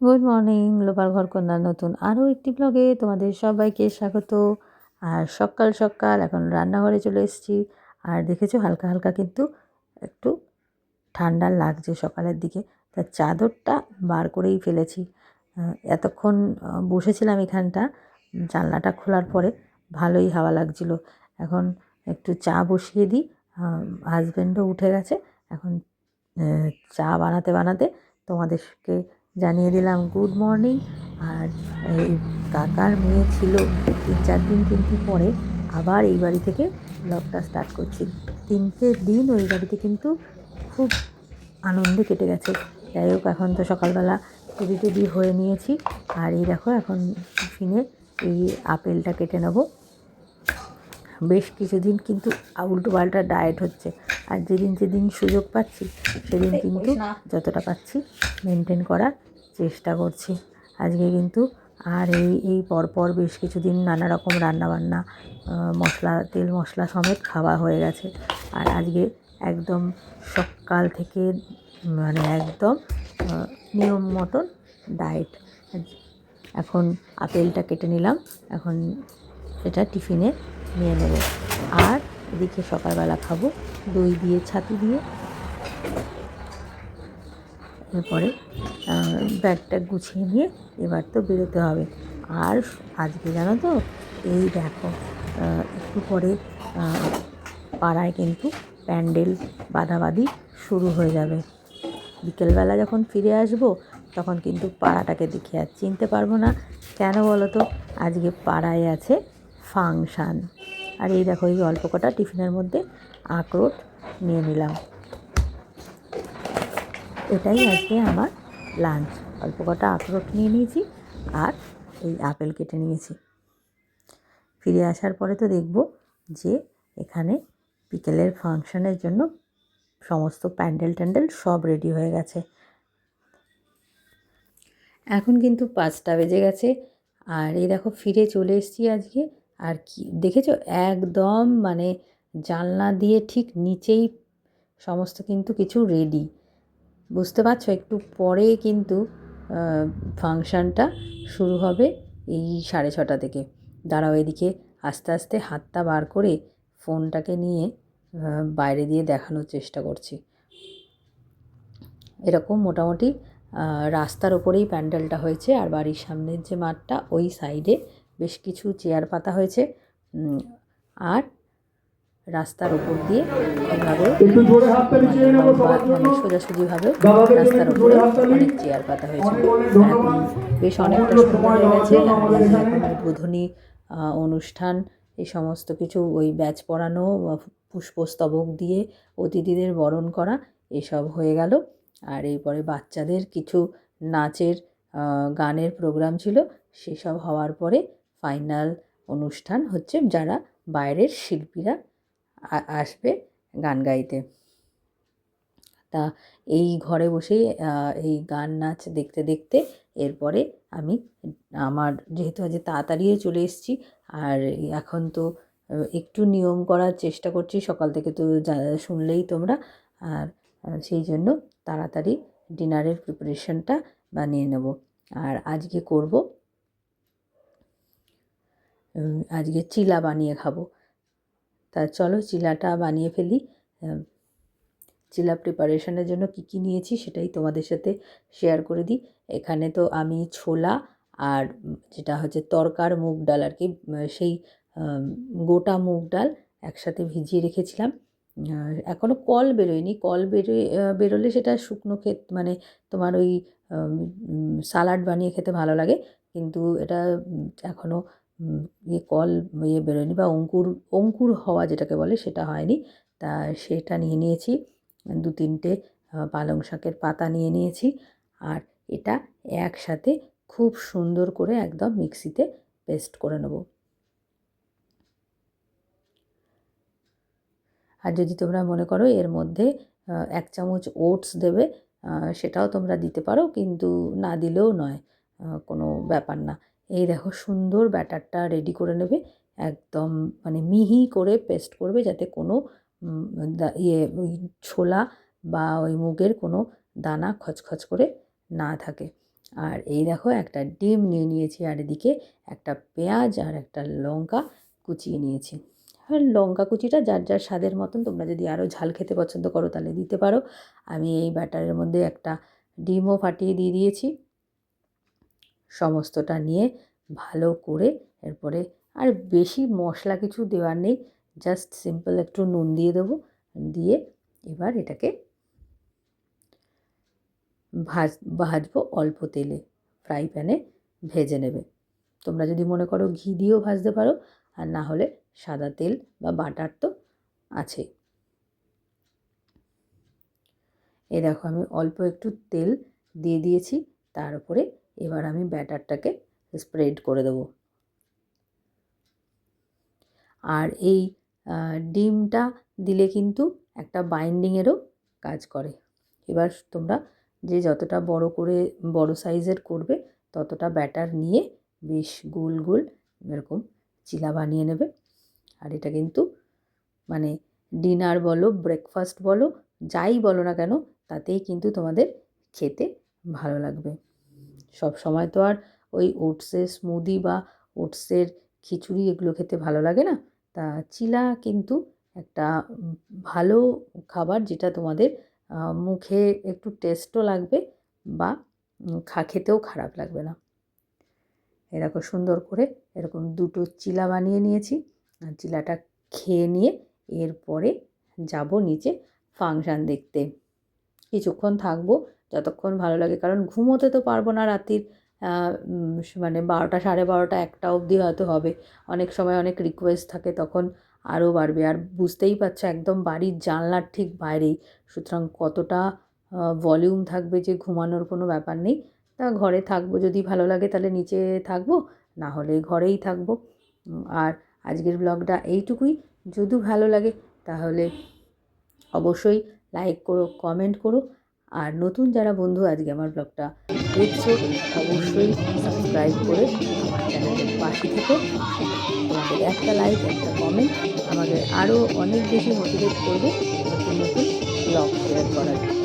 Good morning লোপার ঘর কন্যার নতুন আরও একটি ব্লগে তোমাদের সবাইকে স্বাগত। আর সকাল সকাল এখন রান্নাঘরে চলে এসেছি। আর দেখেছ হালকা হালকা কিন্তু একটু ঠান্ডা লাগছে সকালের দিকে। তার চাদরটা বার করেই ফেলেছি। এতক্ষণ বসেছিলাম এখানটা, জানলাটা খোলার পরে ভালোই হাওয়া লাগছিল। এখন একটু চা বসিয়ে দিই। হাজব্যান্ডও উঠে গেছে। এখন চা বানাতে বানাতে তোমাদেরকে জানিয়ে দিলাম, গুড মর্নিং। আর এই কাকার মেয়ে ছিল তিন চার দিন কিন্তু পরে আবার এই বাড়ি থেকে ব্লগটা স্টার্ট করছি। তিনটে দিন ওই বাড়িতে কিন্তু খুব আনন্দে কেটে গেছে। যাই হোক, এখন তো সকালবেলা রেডি টেডি হয়ে নিয়েছি। আর এই দেখো, এখন টিফিনে এই আপেলটা কেটে নেব। বেশ কিছুদিন কিন্তু উল্টো পাল্টা ডায়েট হচ্ছে। আর যেদিন যেদিন সুযোগ পাচ্ছি সেদিন কিন্তু যতটা পাচ্ছি মেনটেন করার চেষ্টা করছি। আজকে কিন্তু আর এই এই পরপর বেশ কিছুদিন নানা রকম রান্নাবান্না মশলা তেল মশলা সমেত খাওয়া হয়ে গেছে। আর আজকে একদম সকাল থেকে মানে একদম নিয়ম মতন ডায়েট এখন আপেলটা কেটে নিলাম। এখন এটা টিফিনে নিয়ে নেব। আর এদিকে সকালবেলা খাব, দই দিয়ে, ছাতু দিয়ে। এরপরে ব্যাগটা গুছিয়ে নিয়ে এবার তো বেরোতে হবে। আর আজকে জানো তো, এই দেখো একটু পরে পাড়ায় কিন্তু প্যান্ডেল বাদাবাদি শুরু হয়ে যাবে। বিকেলবেলা যখন ফিরে আসব, তখন কিন্তু পাড়াটাকে দেখে আর চিনতে পারব না। কেন বলো তো, আজকে পাড়ায় আছে ফাংশান। আর এই দেখো, এই অল্প কটা টিফিনের মধ্যে আখরোট নিয়ে নিলাম। এটাই আজকে আমার লাঞ্চ অল্প কটা আখরোট নিয়ে নিয়েছি আর এই আপেল কেটে নিয়েছি। ফিরে আসার পরে তো দেখব যে এখানে বিকেলের ফাংশনের জন্য সমস্ত প্যান্ডেল ট্যান্ডেল সব রেডি হয়ে গেছে। এখন কিন্তু পাঁচটা বেজে গেছে। আর এই দেখো, ফিরে চলে এসেছি আজকে আর কি? দেখেছ? একদম মানে জানলা দিয়ে ঠিক নিচেই সমস্ত কিন্তু কিছু রেডি বুঝতে পারছ? একটু পরে কিন্তু ফাংশানটা শুরু হবে এই সাড়ে ছটা থেকে। দাঁড়াও এদিকে, আস্তে আস্তে হাতটা বার করে ফোনটাকে নিয়ে বাইরে দিয়ে দেখানোর চেষ্টা করছি। এরকম মোটামুটি রাস্তার ওপরেই প্যান্ডেলটা হয়েছে আর বাড়ির সামনের যে মাঠটা, ওই সাইডে বেশ কিছু চেয়ার পাতা হয়েছে। আর রাস্তার উপর দিয়ে এভাবে মানে সোজাসুজিভাবে রাস্তার উপরে অনেক চেয়ার পাতা হয়েছে। বেশ অনেকটা সুন্দর হয়ে গেছে। উদ্বোধনী অনুষ্ঠান এই সমস্ত কিছু ওই ব্যাচ পড়ানো পুষ্পস্তবক দিয়ে অতিথিদের বরণ করা এসব হয়ে গেল। আর এরপরে বাচ্চাদের কিছু নাচের গানের প্রোগ্রাম ছিল। সেসব হওয়ার পরে ফাইনাল অনুষ্ঠান হচ্ছে যারা বাইরের শিল্পীরা আসবে গান গাইতে। তা এই ঘরে বসেই এই গান নাচ দেখতে দেখতে এরপরে আমি আমার যেহেতু আজ তাড়াতাড়িও চলে এসেছি, আর এখন তো একটু নিয়ম করার চেষ্টা করছি, সকাল থেকে তো শুনলেই তোমরা। আর সেই জন্য তাড়াতাড়ি ডিনারের প্রিপারেশনটা বানিয়ে নেব। আর আজকে করব আজকে চিলা বানিয়ে খাব। তা চলো চিলাটা বানিয়ে ফেলি। চিলা প্রিপারেশনের জন্য কী কী নিয়েছি সেটাই তোমাদের সাথে শেয়ার করে দিই। এখানে তো আমি ছোলা আর যেটা হচ্ছে তরকার মুগ ডাল আর কি সেই গোটা মুগ ডাল একসাথে ভিজিয়ে রেখেছিলাম। এখনও কল বেরোয়নি। কল বেরোয় বেরোলে সেটা শুকনো ক্ষেত মানে তোমার ওই সালাড বানিয়ে খেতে ভালো লাগে। কিন্তু এটা এখনও ইয়ে কল ইয়ে বেরোয়নি বা অঙ্কুর অঙ্কুর হওয়া যেটাকে বলে সেটা হয়নি। তা সেটা নিয়ে নিয়েছি, দু তিনটে পালং শাকের পাতা নিয়ে নিয়েছি। আর এটা একসাথে খুব সুন্দর করে একদম মিক্সিতে পেস্ট করে নেব। আর যদি তোমরা মনে করো এর মধ্যে এক চামচ ওটস দেবে সেটাও তোমরা দিতে পারো, কিন্তু না দিলেও নয় কোনো ব্যাপার না। এই দেখো সুন্দর ব্যাটারটা রেডি করে নেবে। একদম মানে মিহি করে পেস্ট করবে যাতে কোনো ইয়ে ওই ছোলা বা ওই মুগের কোনো দানা খচখচ করে না থাকে। আর এই দেখো একটা ডিম নিয়ে নিয়েছি আর এদিকে একটা পেঁয়াজ আর একটা লঙ্কা কুচিয়ে নিয়েছি। আর লঙ্কা কুচিটা যার যার স্বাদের মতন তোমরা যদি আরও ঝাল খেতে পছন্দ করো তাহলে দিতে পারো। আমি এই ব্যাটারের মধ্যে একটা ডিমও ফাটিয়ে দিয়ে দিয়েছি। সমস্তটা নিয়ে ভালো করে এরপরে আর বেশি মশলা কিছু দেওয়ার নেই জাস্ট সিম্পল একটু নুন দিয়ে দেবো, দিয়ে এবার এটাকে ভাজ, ভাজবো অল্প তেলে ফ্রাই প্যানে ভেজে নেবে। তোমরা যদি মনে করো ঘি দিয়েও ভাজতে পারো, আর না হলে সাদা তেল বা বাটার তো আছেই এই দেখো আমি অল্প একটু তেল দিয়ে দিয়েছি, তার উপরে এবার আমি ব্যাটারটাকে স্প্রেড করে দেবো। আর এই ডিমটা দিলে কিন্তু একটা বাইন্ডিংয়েরও কাজ করে। এবার তোমরা যে যতটা বড় করে, বড় সাইজের করবে, ততটা ব্যাটার নিয়ে বেশ গোল গোল এরকম চিলা বানিয়ে নেবে। আর এটা কিন্তু মানে ডিনার বলো, ব্রেকফাস্ট বলো, যাই বলো না কেন, তাতেই কিন্তু তোমাদের খেতে ভালো লাগবে। সব সময় তো আর ওই ওটসের স্মুদি বা ওটসের খিচুড়ি এগুলো খেতে ভালো লাগে না? তা চিলা কিন্তু একটা ভালো খাবার যেটা তোমাদের মুখে একটু টেস্টও লাগবে বা খা, খেতেও খারাপ লাগবে না। এরকম সুন্দর করে এরকম দুটো চিলা বানিয়ে নিয়েছি। চিলাটা খেয়ে নিয়ে এরপরে যাব নিচে ফাংশান দেখতে। কিছুক্ষণ থাকব, যতক্ষণ ভালো লাগে। কারণ ঘুমোতে তো পারব না রাত্রির মানে বারোটা, সাড়ে বারোটা, একটা অবধি হয়তো হবে। অনেক সময় অনেক রিকোয়েস্ট থাকে, তখন আরও বাড়বে। আর বুঝতেই পারছ, একদম বাড়ির জানলার ঠিক বাইরেই। সুতরাং কতটা ভলিউম থাকবে যে ঘুমানোর কোনো ব্যাপার নেই। তা ঘরে থাকব, যদি ভালো লাগে তাহলে নিচে থাকব, না হলে ঘরেই থাকব। আর আজকের ব্লগটা এইটুকুই। যদি ভালো লাগে তাহলে অবশ্যই লাইক করো কমেন্ট করো। আর নতুন যারা বন্ধু, আজকে আমার ব্লগটা দেখছ, অবশ্যই সাবস্ক্রাইব করে আমার চ্যানেলের পাশে থেকে। তোমাদের একটা লাইক একটা কমেন্ট আমাদের আরও অনেক বেশি মোটিভেট করবে নতুন নতুন ব্লগ শেয়ার করার।